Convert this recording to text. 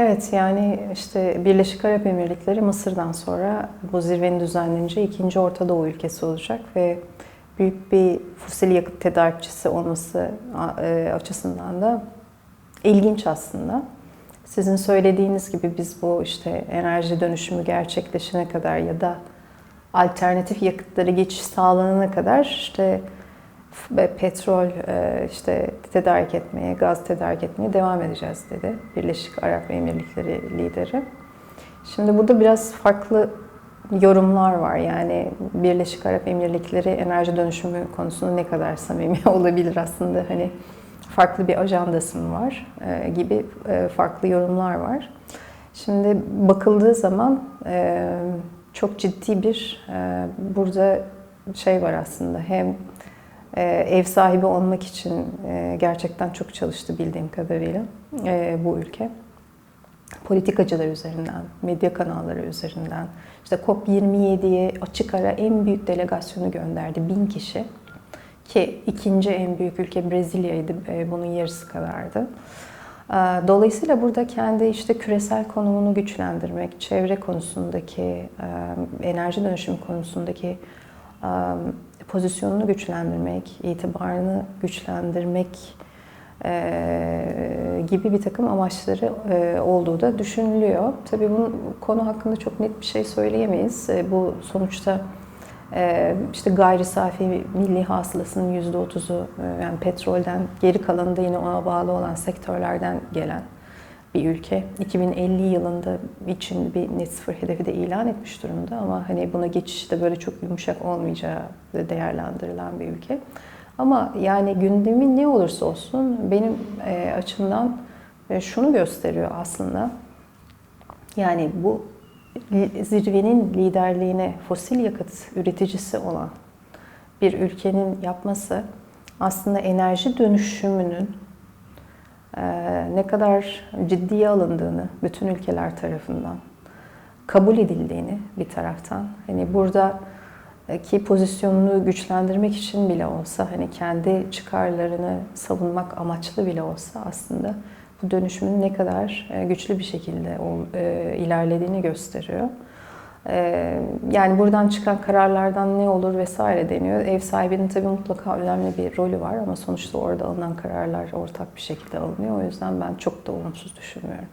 Evet yani işte Birleşik Arap Emirlikleri Mısır'dan sonra bu zirvenin düzenlenince ikinci Orta Doğu ülkesi olacak ve büyük bir fosil yakıt tedarikçisi olması e, açısından da ilginç aslında. Sizin söylediğiniz gibi biz bu işte enerji dönüşümü gerçekleşene kadar ya da alternatif yakıtlara geçiş sağlanana kadar işte petrol e, işte tedarik etmeye, gaz tedarik etmeye devam edeceğiz dedi Birleşik Arap Emirlikleri lideri. Şimdi burada biraz farklı yorumlar var. Yani Birleşik Arap Emirlikleri enerji dönüşümü konusunda ne kadar samimi olabilir aslında hani farklı bir ajandası mı var e, gibi e, farklı yorumlar var. Şimdi bakıldığı zaman çok ciddi bir burada şey var aslında hem ev sahibi olmak için e, gerçekten çok çalıştı bildiğim kadarıyla e, bu ülke. Politikacılar üzerinden, medya kanalları üzerinden, işte COP27'ye açık ara en büyük delegasyonu gönderdi, bin kişi. Ki ikinci en büyük ülke Brezilya'ydı, e, bunun yarısı kadardı. Dolayısıyla burada kendi işte küresel konumunu güçlendirmek, çevre konusundaki, enerji dönüşüm konusundaki pozisyonunu güçlendirmek, itibarını güçlendirmek e, gibi bir takım amaçları e, olduğu da düşünülüyor. Tabii bu konu hakkında çok net bir şey söyleyemeyiz. E, bu sonuçta işte gayri safi milli hasılasının %30'u yani petrolden geri kalanı da yine ona bağlı olan sektörlerden gelen bir ülke. 2050 yılında için bir net sıfır hedefi de ilan etmiş durumda ama hani buna geçişte böyle çok yumuşak olmayacağı değerlendirilen bir ülke. Ama yani gündemi ne olursa olsun benim e, açımdan e, şunu gösteriyor aslında. Yani bu zirvenin liderliğine fosil yakıt üreticisi olan bir ülkenin yapması aslında enerji dönüşümünün ne kadar ciddiye alındığını bütün ülkeler tarafından kabul edildiğini bir taraftan hani burada ki pozisyonunu güçlendirmek için bile olsa hani kendi çıkarlarını savunmak amaçlı bile olsa aslında bu dönüşümün ne kadar e, güçlü bir şekilde e, ilerlediğini gösteriyor. Ee, yani buradan çıkan kararlardan ne olur vesaire deniyor. Ev sahibinin tabii mutlaka önemli bir rolü var ama sonuçta orada alınan kararlar ortak bir şekilde alınıyor. O yüzden ben çok da olumsuz düşünmüyorum.